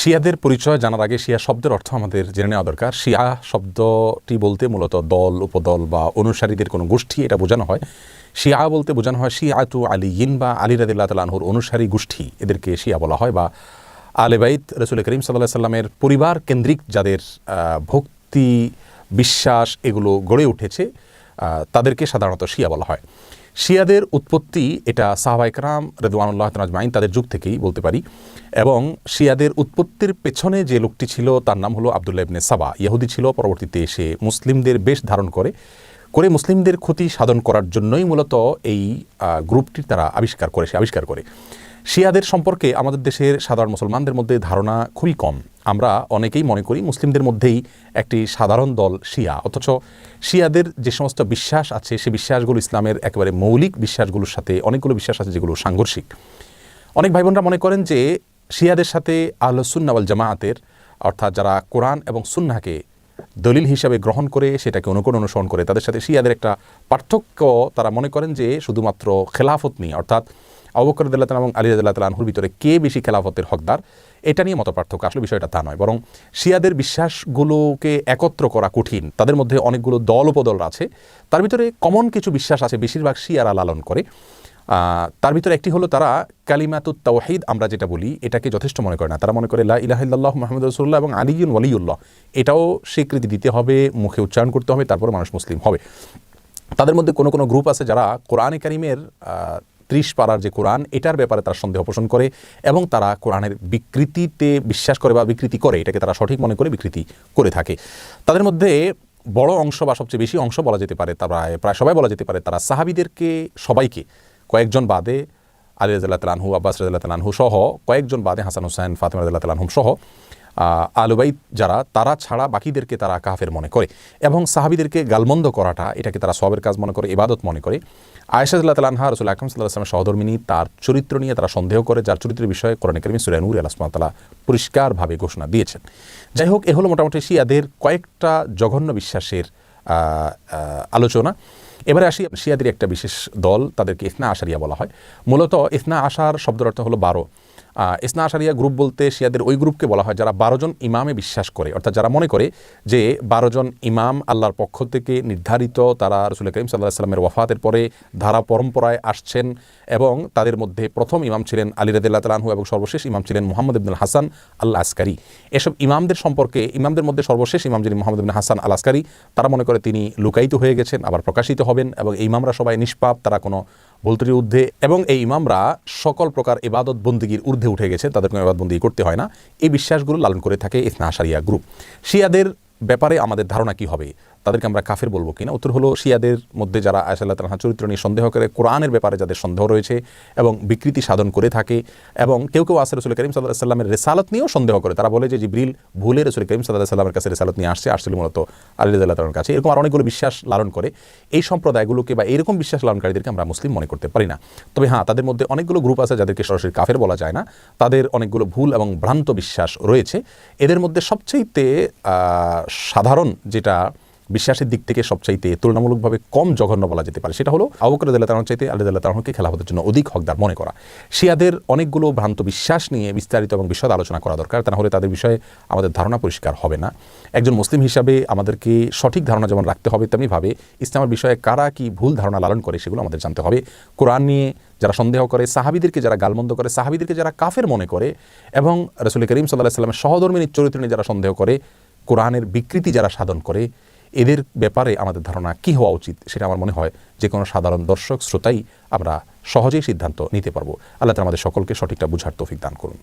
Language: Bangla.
শিয়াদের পরিচয় জানার আগে শিয়া শব্দের অর্থ আমাদের জেনে নেওয়া দরকার। শিয়া শব্দটি বলতে মূলত দল, উপদল বা অনুসারীদের কোনো গোষ্ঠী, এটা বোঝানো হয়। শিয়া বলতে বোঝানো হয় শিয়াতু আলী ইন বা আলী রাদিল্লাহ তালাহুর অনুসারী গোষ্ঠী। এদেরকে শিয়া বলা হয় বা আলেবাইত রসুল করিম সাল্লাহ সাল্লামের পরিবার কেন্দ্রিক যাদের ভক্তি, বিশ্বাস এগুলো গড়ে উঠেছে তাদেরকে সাধারণত শিয়া বলা হয়। শিয়াদের উৎপত্তি, এটা সাহবাইকরাম রেদওয়ানুল্লাহ তাজমাইন তাদের যুগ থেকেই বলতে পারি। এবং শিয়াদের উৎপত্তির পেছনে যে লোকটি ছিল, তার নাম হলো আবদুল্লাহ ইবনে সাবা। ইহুদি ছিল, পরবর্তীতে এসে মুসলিমদের বেশ ধারণ করে। করে মুসলিমদের ক্ষতি সাধন করার জন্যই মূলত এই গ্রুপটির গ্রুপটি তারা আবিষ্কার করে, সে আবিষ্কার করে। শিয়াদের সম্পর্কে আমাদের দেশের সাধারণ মুসলমানদের মধ্যে ধারণা খুবই কম। আমরা অনেকেই মনে করি মুসলিমদের মধ্যেই একটি সাধারণ দল শিয়া। অথচ শিয়াদের যে সমস্ত বিশ্বাস আছে, সে বিশ্বাসগুলো ইসলামের একেবারে মৌলিক বিশ্বাসগুলোর সাথে অনেকগুলো বিশ্বাস আছে যেগুলো সাংঘর্ষিক। অনেক ভাই বোনরা মনে করেন যে শিয়াদের সাথে আল সুন্নাওয়াল জামায়াতের অর্থাৎ যারা কোরআন এবং সুন্নাকে দলিল হিসাবে গ্রহণ করে, সেটাকে অনুকরণ অনুসরণ করে, তাদের সাথে শিয়াদের একটা পার্থক্য তারা মনে করেন যে শুধুমাত্র খেলাফত নিয়ে। অর্থাৎ অবকর আদাল্লাহ এবং আলী আদাল্লাহ তালাহুর ভিতরে কে বেশি খেলাফতের হকদার? এটা নিয়ে মত পার্থক্য আসলে বিষয়টা তা নয়, বরং শিয়াদের বিশ্বাসগুলোকে একত্র করা কঠিন। তাদের মধ্যে অনেকগুলো দল উপদল আছে। তার ভিতরে কমন কিছু বিশ্বাস আছে, বেশিরভাগ শিয়ারা লালন করে। তার ভিতরে একটি হলো তারা কালিমাতুত তাওহিদ, আমরা যেটা বলি, এটাকে যথেষ্ট মনে করে না। তারা মনে করে লা ইলাহিল্লাহ মোহাম্মদ রসুল্লাহ এবং আলিউন ওয়ালিউল্লাহ এটাও স্বীকৃতি দিতে হবে, মুখে উচ্চারণ করতে হবে তারপর মানুষ মুসলিম হবে। তাদের মধ্যে কোনো কোনো গ্রুপ আছে যারা কোরআনে কারিমের ত্রিশ পাড়ার যে কোরআন, এটার ব্যাপারে তারা সন্দেহ পোষণ করে এবং তারা কোরআনের বিকৃতিতে বিশ্বাস করে বা বিকৃতি করে, এটাকে তারা সঠিক মনে করে বিকৃতি করে থাকে। তাদের মধ্যে বড় অংশ বা সবচেয়ে বেশি অংশ বলা যেতে পারে, তারা প্রায় সবাই বলা যেতে পারে, তারা সাহাবিদেরকে সবাইকে, কয়েকজন বাদে আলী তালানহু আব্বাস তালানহু সহ কয়েকজন বাদে হাসান হুসাইন, ফাতেমা তালানহুম সহ আহ, আলুবাইত যারা তারা ছাড়া বাকিদেরকে তারা কাফের মনে করে এবং সাহাবিদেরকে গালমন্দ করাটা এটাকে তারা সবের কাজ মনে করে ইবাদত মনে করে। আয়সাদুল্লাহ তালানহা রসুল আকরম সাল্লাহ আসলামের সহধর্মিনী তার চরিত্র নিয়ে তারা সন্দেহ করে যার চরিত্রের বিষয়ে কোরআন করিম সুরানুর আলাসমাতালা পরিষ্কারভাবে ঘোষণা দিয়েছেন। যাই হোক এ হলো মোটামুটি শিয়াদের কয়েকটা জঘন্য বিশ্বাসের আলোচনা। এবারে আসি শিয়াদের একটা বিশেষ দল তাদেরকে ইসনা আশারিয়া বলা হয়। মূলত ইসনা আশার শব্দের অর্থ হলো বারো। ইসনা আশারিয়া গ্রুপ বলতে শিয়াদের ওই গ্রুপকে বলা হয় যারা বারো জন ইমামে বিশ্বাস করে। অর্থাৎ যারা মনে করে যে বারো জন ইমাম আল্লাহর পক্ষ থেকে নির্ধারিত তারা রসুল করিম সাল্লাহ সাল্লামের ওয়াফাতের পরে ধারা পরম্পরায় আসছেন এবং তাদের মধ্যে প্রথম ইমাম ছিলেন আলী রদুল্লাহ তালাহু এবং সর্বশেষ ইমাম ছিলেন মোহাম্মদ ইবনুল হাসান আল্লাহ আসকারি এসব ইমামদের সম্পর্কে, ইমামদের মধ্যে সর্বশেষ ইমাম যিনি মোহাম্মদ ইবনুল হাসান আল আসকারি তারা মনে করে তিনি লুকায়িত হয়ে গেছেন, আবার প্রকাশিত হবেন এবং ইমামরা সবাই নিষ্পাপ, তারা কোনো ভুলত্রুটির ঊর্ধ্বে এবং এই ইমামরা সকল প্রকার ইবাদত বন্দীগীর ঊর্ধ্বে উঠে গেছে, তাদের কোনো ইবাদত বন্দী করতে হয় না। এই বিশ্বাসগুলো লালন করে থাকে ইসনা আশারিয়া গ্রুপ শিয়াদের ব্যাপারে আমাদের ধারণা কি হবে? তাদেরকে আমরা কাফের বলব কিনা? উত্তর হলো, শিয়াদের মধ্যে যারা আয়সাল্লাহ তালাহা চরিত্র নিয়ে সন্দেহ করে, কোরআনের ব্যাপারে যাদের সন্দেহ রয়েছে এবং বিকৃতি সাধন করে থাকে এবং কেউ কেউ আসে রসুল করিম সাল্লাহ সাল্লামের রেসালত নিয়েও সন্দেহ করে। তারা বলে যে জিব্রিল ভুলে রসুল করিম সাল্লাহ সাল্লামের কাছে রেসালত নিয়ে আসছে, আসছিল মূলত আলী রাদিয়াল্লাহু কাছে। এরকম আর অনেকগুলো বিশ্বাস লালন করে। এই সম্প্রদায়গুলোকে বা এরকম বিশ্বাস লালনকারীদেরকে আমরা মুসলিম মনে করতে পারি না। তবে হ্যাঁ তাদের মধ্যে অনেকগুলো গ্রুপ আছে যাদেরকে সরাসরি কাফের বলা যায় না। তাদের অনেকগুলো ভুল এবং ভ্রান্ত বিশ্বাস রয়েছে। এদের মধ্যে সবচেয়েতে সাধারণ যেটা বিশ্বাসের দিক থেকে সবচাইতে তুলনামূলকভাবে কম জঘন্য বলা যেতে পারে। সেটা হলো আবুকর আদাল্লাহ তালাহ চাইতে আলী আল্লাহ তালাহকে খেলাফতের জন্য অধিক হকদার মনে করা। শিয়াদের অনেকগুলো ভ্রান্ত বিশ্বাস নিয়ে বিস্তারিত এবং বিশদ আলোচনা করা দরকার, তা হলে তাদের বিষয়ে আমাদের ধারণা পরিষ্কার হবে না। একজন মুসলিম হিসাবে আমাদেরকে সঠিক ধারণা যেমন রাখতে হবে, তেমনিভাবে ইসলামের বিষয়ে কারা কি ভুল ধারণা লালন করে সেগুলো আমাদের জানতে হবে। কোরআন নিয়ে যারা সন্দেহ করে, সাহাবিদেরকে যারা গালমন্দ করে, সাহাবিদেরকে যারা কাফের মনে করে এবং রসুল করিম সাল্লাহ সাল্লামের সহধর্মিনীর চরিত্র নিয়ে যারা সন্দেহ করে, কোরআনের বিকৃতি যারা সাধন করে এদের ব্যাপারে আমাদের ধারণা কি হওয়া উচিত সেটা আমার মনে হয় যে কোনো সাধারণ দর্শক, শ্রোতাই আমরা সহজেই সিদ্ধান্ত নিতে পারব। আল্লাহ আমাদের সকলকে সঠিকটা বুঝার তৌফিক দান করুন।